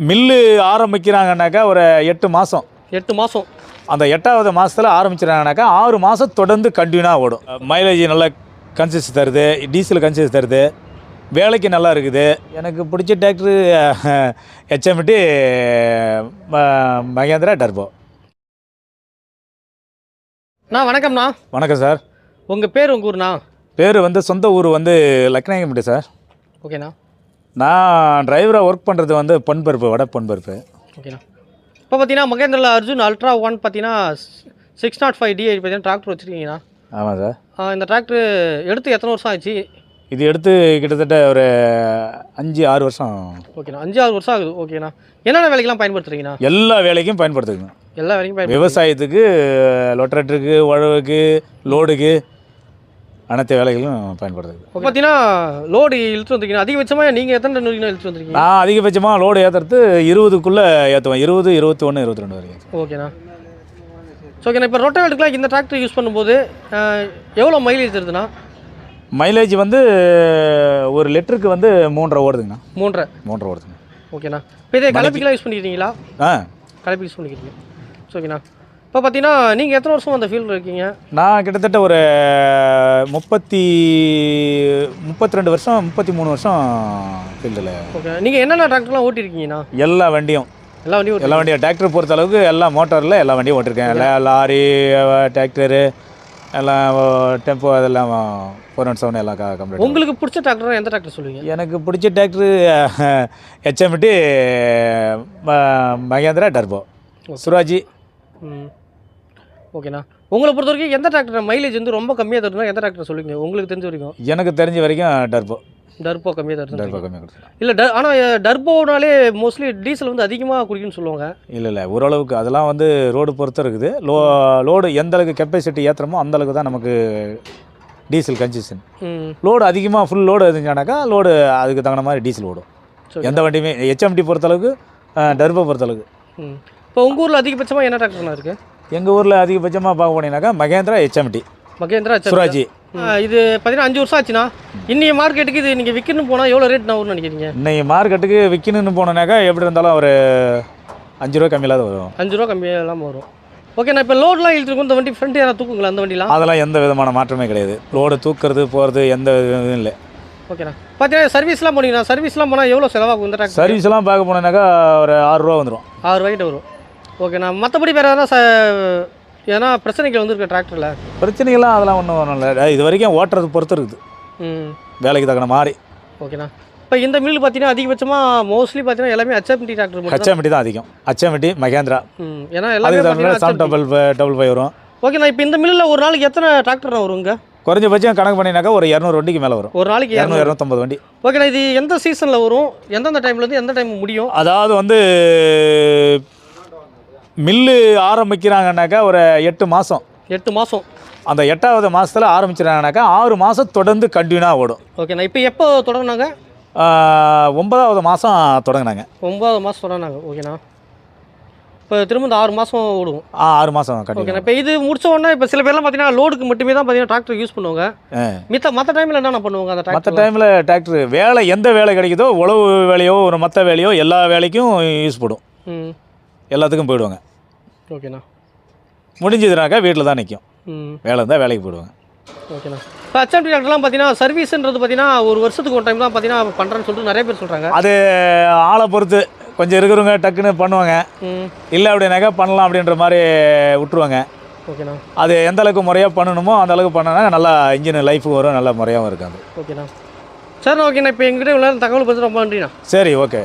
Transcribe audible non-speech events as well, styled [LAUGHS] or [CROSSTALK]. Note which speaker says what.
Speaker 1: Mill ஆரம்பிக்கிறாங்கன்னாக்கா ஒரு எட்டு மாதம்
Speaker 2: எட்டு மாதம்
Speaker 1: அந்த எட்டாவது மாதத்தில் ஆரம்பிச்சிட்டாங்கனாக்கா ஆறு மாதம் தொடர்ந்து கண்டினியூவாக ஓடும். மைலேஜ் நல்லா கன்சிஸ்ட் தருது டீசல் கன்சிஸ்ட் தருது வேலைக்கு நல்லா இருக்குது. எனக்கு பிடிச்ச டிராக்டரு ஹெச்எம்டி மகேந்திரா டர்போ
Speaker 2: அண்ணா வணக்கம்ண்ணா.
Speaker 1: வணக்கம் சார்.
Speaker 2: உங்கள் பேர் உங்கள் ஊர்ண்ணா?
Speaker 1: பேர் வந்து சொந்த ஊர் வந்து லக்னாயம்பட்டி சார்.
Speaker 2: ஓகேண்ணா.
Speaker 1: நான் டிரைவராக ஒர்க் பண்ணுறது வந்து பொன்பருப்பு வட பொன்பருப்பு.
Speaker 2: ஓகேண்ணா இப்போ பார்த்தீங்கன்னா மகேந்திரா அர்ஜுன் அல்ட்ரா ஒன் பார்த்தீங்கன்னா சிக்ஸ் நாட் ஃபைவ் டி பார்த்தீங்கன்னா டிராக்டர் வச்சுருக்கீங்கண்ணா.
Speaker 1: ஆமாம் சார்
Speaker 2: இந்த டிராக்டர் எடுத்து எத்தனை வருஷம் ஆச்சு?
Speaker 1: இது எடுத்து கிட்டத்தட்ட ஒரு அஞ்சு ஆறு வருஷம்.
Speaker 2: ஓகேண்ணா அஞ்சு ஆறு வருஷம் ஆகுது. ஓகேண்ணா என்னென்ன வேலைக்கெல்லாம் பயன்படுத்துறீங்கண்ணா?
Speaker 1: எல்லா வேலைக்கும் பயன்படுத்துங்க
Speaker 2: எல்லா வேலைக்கும்
Speaker 1: விவசாயத்துக்கு லொட்டரட்டுக்கு உழவுக்கு லோடுக்கு அனைத்து வேலைகளும் பயன்படுத்துது
Speaker 2: இப்போ பார்த்தீங்கன்னா லோடு இழுத்து வந்திருக்கீங்க. அதிகபட்சமாக நீங்கள் எத்தனை டன் வரைக்கும் இழுத்து வந்திருக்கீங்க?
Speaker 1: நான் அதிகபட்சமாக லோடு ஏற்றுறது இருபதுக்குள்ளே ஏற்றுவேன் இருபது இருபத்தி ஒன்று இருபத்தி ரெண்டு வரைக்கும்
Speaker 2: ஓகேண்ணா ஓகேண்ணா இப்போ ரொட்டவேட்டுக்குலாம் இந்த டிராக்டர் யூஸ் பண்ணும்போது எவ்வளோ மைலேஜ் தருதுண்ணா?
Speaker 1: மைலேஜ் வந்து ஒரு லிட்டருக்கு வந்து மூன்றரை ஓடுதுங்கண்ணா.
Speaker 2: மூன்றரை.
Speaker 1: மூன்றரை ஓடுதுங்க.
Speaker 2: ஓகேண்ணா இப்போ இதே கலப்பிக்கெலாம் யூஸ் பண்ணிக்கிறீங்களா?
Speaker 1: ஆ.
Speaker 2: கலப்பி யூஸ் பண்ணிக்கிறீங்க. ஓகேண்ணா இப்போ பார்த்தீங்கன்னா நீங்கள் எத்தனை வருஷம் அந்த ஃபீல்டில் இருக்கீங்க?
Speaker 1: நான் கிட்டத்தட்ட ஒரு முப்பத்தி முப்பத்தி ரெண்டு வருஷம் முப்பத்தி மூணு வருஷம் ஃபீல்டில்
Speaker 2: ஓகே. நீங்கள் என்னென்ன டிராக்டர்லாம் ஓட்டிருக்கீங்கண்ணா?
Speaker 1: எல்லா வண்டியும்.
Speaker 2: எல்லா வண்டியும்
Speaker 1: எல்லா வண்டியும். டிராக்டர் பொறுத்த அளவுக்கு எல்லா மோட்டாரில் எல்லா வண்டியும் ஓட்டிருக்கேன். எல்லா லாரி டிராக்டரு எல்லாம் டெம்போ அதெல்லாம் ஃபோர் ஒன் செவன் எல்லாம் கம்ப்ளீட்
Speaker 2: உங்களுக்கு பிடிச்ச டிராக்டர் எந்த டிராக்டர் சொல்லுவீங்க?
Speaker 1: எனக்கு பிடிச்ச டிராக்டரு ஹெச்எம்டி [LAUGHS] மகேந்திரா டர்போ சுராஜி.
Speaker 2: ஓகேண்ணா. உங்களை பொறுத்த வரைக்கும் எந்த டிராக்டர் மைலேஜ் வந்து ரொம்ப கம்மியாக தருதுன்னா எந்த டிராக்டர் சொல்லுவீங்க? உங்களுக்கு தெரிஞ்ச வரைக்கும்?
Speaker 1: எனக்கு தெரிஞ்ச வரைக்கும் டர்போ.
Speaker 2: டர்போ கம்மியாக தருது
Speaker 1: டர்போ கம்மியாக
Speaker 2: இல்லை ட ஆனால் டர்போனாலே மோஸ்ட்லி டீசல் வந்து அதிகமாக குடிக்குன்னு சொல்லுவாங்க.
Speaker 1: இல்லை இல்லை ஓரளவுக்கு அதெல்லாம் வந்து ரோடு பொறுத்து இருக்குது. லோ லோடு எந்த அளவுக்கு கெப்பாசிட்டி ஏற்றுறமோ அந்த அளவுக்கு தான் நமக்கு டீசல் கன்சிஷன் லோடு அதிகமாக ஃபுல் லோடு இருந்துச்சானாக்கா லோடு அதுக்கு தகுந்த மாதிரி டீசல் ஓடும். எந்த வண்டியுமே ஹெச்எம்டி பொறுத்தளவுக்கு டர்போ பொறுத்தளவுக்கு.
Speaker 2: இப்போ உங்கள் ஊரில் அதிகபட்சமாக என்ன டிராக்டர்ண்ணா இருக்குது
Speaker 1: எங்கள் ஊரில் அதிகபட்சமாக பார்க்க போனீங்கன்னாக்கா மகேந்திரா ஹெச்எம்டி
Speaker 2: மகேந்திரா.
Speaker 1: சுராஜி
Speaker 2: இது பார்த்தீங்கன்னா அஞ்சு வருஷம் ஆச்சுண்ணா. இன்னைய மார்க்கெட்டுக்கு இது நீங்கள் விற்கணும் போனால் எவ்வளோ ரேட் நான் நினைக்கிறீங்க?
Speaker 1: இன்னைக்கு மார்க்கெட்டுக்கு விற்கணும்னு போனோன்னாக்கா எப்படி இருந்தாலும் ஒரு அஞ்சு ரூபா கம்மியில்லாத வரும்.
Speaker 2: அஞ்சு ரூபா கம்மியாக இல்லாமல் வரும். ஓகே நான் இப்போ லோட்லாம் இழுத்துருக்கும். இந்த வண்டி ஃப்ரண்ட் யாரா தூக்குங்களா அந்த வண்டிலாம்?
Speaker 1: அதெல்லாம் எந்த விதமான மாற்றமே கிடையாது. லோடு தூக்குறது போகிறது எந்த இதுவும் இல்லை.
Speaker 2: ஓகேண்ணா பார்த்தீங்கன்னா சர்வீஸ்லாம் போனீங்கன்னா சர்வீஸ்லாம் போனால் எவ்வளோ செலவாகும் இந்த டிராக்டர்
Speaker 1: சர்வீஸ் எல்லாம் பார்க்க போனோன்னாக்கா ஒரு ஆறு ரூபா வந்துடும்
Speaker 2: ஆறு ரூபாய்க்கிட்ட வரும். ஓகேண்ணா மற்றபடி வேறு எதனா ச எதனா பிரச்சனைகள் வந்திருக்கு டிராக்டரில்?
Speaker 1: பிரச்சனைகள்லாம் அதெல்லாம் ஒன்றும் ஒன்றும் இல்லை. இது வரைக்கும் ஓட்டுறது பொறுத்து இருக்குது.
Speaker 2: ம்.
Speaker 1: வேலைக்கு தகுந்த மாதிரி.
Speaker 2: ஓகேண்ணா இப்போ இந்த மில் பார்த்தீங்கன்னா அதிகபட்சமாக மோஸ்ட்லி பார்த்தீங்கன்னா எல்லாமே ஹச்எம்டி டிராக்டர்
Speaker 1: ஹச்எம்டி தான் அதிகம். ஹச்எம்டி மகேந்திரா
Speaker 2: ம் ஏன்னா எல்லாமே
Speaker 1: செவன் டபுள் டபுள் ஃபைவ் வரும்.
Speaker 2: ஓகேண்ணா இப்போ இந்த மில்லில் ஒரு நாளைக்கு எத்தனை டிராக்டர் வருங்க?
Speaker 1: குறைஞ்சபட்சம் கணக்கு பண்ணினாக்கா ஒரு இரநூறு வண்டிக்கு மேலே வரும்.
Speaker 2: ஒரு நாளைக்கு
Speaker 1: இரநூறு இரநூத்தம்பது வண்டி.
Speaker 2: ஓகேண்ணா இது எந்த சீசனில் வரும்? எந்தெந்த டைம்லேருந்து எந்த டைம் முடியும்?
Speaker 1: அதாவது வந்து மில்லு ஆரம்பிக்கிறாங்கன்னாக்கா ஒரு எட்டு மாதம்
Speaker 2: எட்டு மாதம்
Speaker 1: அந்த எட்டாவது மாதத்தில் ஆரம்பிச்சிட்டாங்கனாக்கா ஆறு மாதம் தொடர்ந்து கண்டினியூவாக ஓடும்.
Speaker 2: ஓகேண்ணா இப்போ எப்போ தொடங்கினாங்க?
Speaker 1: ஒன்பதாவது மாதம் தொடங்கினாங்க.
Speaker 2: ஒம்பது மாதம் தொடங்கினாங்க. ஓகேண்ணா இப்போ திரும்ப இந்த ஆறு மாதம் ஓடுவோம்
Speaker 1: ஆ ஆறு மாதம்
Speaker 2: ஓகேண்ணா இப்போ இது முடிச்ச உடனே இப்போ சில பேர்லாம் பார்த்தீங்கன்னா லோடுக்கு மட்டுமே தான் பார்த்தீங்கன்னா டிராக்டர் யூஸ் பண்ணுவாங்க. மித்த மற்ற டைமில் என்னென்ன பண்ணுவாங்க அந்த
Speaker 1: மற்ற டைமில் டிராக்டர் வேலை எந்த வேலை கிடைக்குதோ உழவு வேலையோ ஒரு மற்ற வேலையோ எல்லா வேலைக்கும் யூஸ் படும்.
Speaker 2: ம்.
Speaker 1: எல்லாத்துக்கும் போயிடுவாங்க.
Speaker 2: ஓகேண்ணா.
Speaker 1: முடிஞ்சதுனாக்கா வீட்டில் தான் நிற்கும். வேலை இருந்தால் வேலைக்கு போயிடுவாங்க.
Speaker 2: ஓகேண்ணா. இப்போ ஹச்எம்டி டிராக்டர்லாம் பார்த்தீங்கன்னா சர்வீஸ்ன்றது பார்த்தீங்கன்னா ஒரு வருஷத்துக்கு ஒரு டைம் தான் பார்த்தீங்கன்னா பண்ணுறேன்னு சொல்லிட்டு நிறைய பேர் சொல்கிறாங்க
Speaker 1: அது ஆளை பொறுத்து கொஞ்சம் இருக்கிறவங்க டக்குன்னு பண்ணுவாங்க. இல்லை அப்படின்னாக்கா பண்ணலாம் அப்படின்ற மாதிரி விட்டுருவாங்க.
Speaker 2: ஓகேண்ணா.
Speaker 1: அது எந்த அளவுக்கு முறையாக பண்ணணுமோ அந்த அளவுக்கு பண்ணனா நல்லா இன்ஜின் லைஃப் வரும் நல்லா முறையாகவும் இருக்காது.
Speaker 2: ஓகேண்ணா. சரிண்ணா ஓகேண்ணா. இப்போ எங்கிட்ட இவ்வளோ நேரம் தகவல் பற்றி ரொம்ப நன்றிண்ணா.
Speaker 1: சரி ஓகே.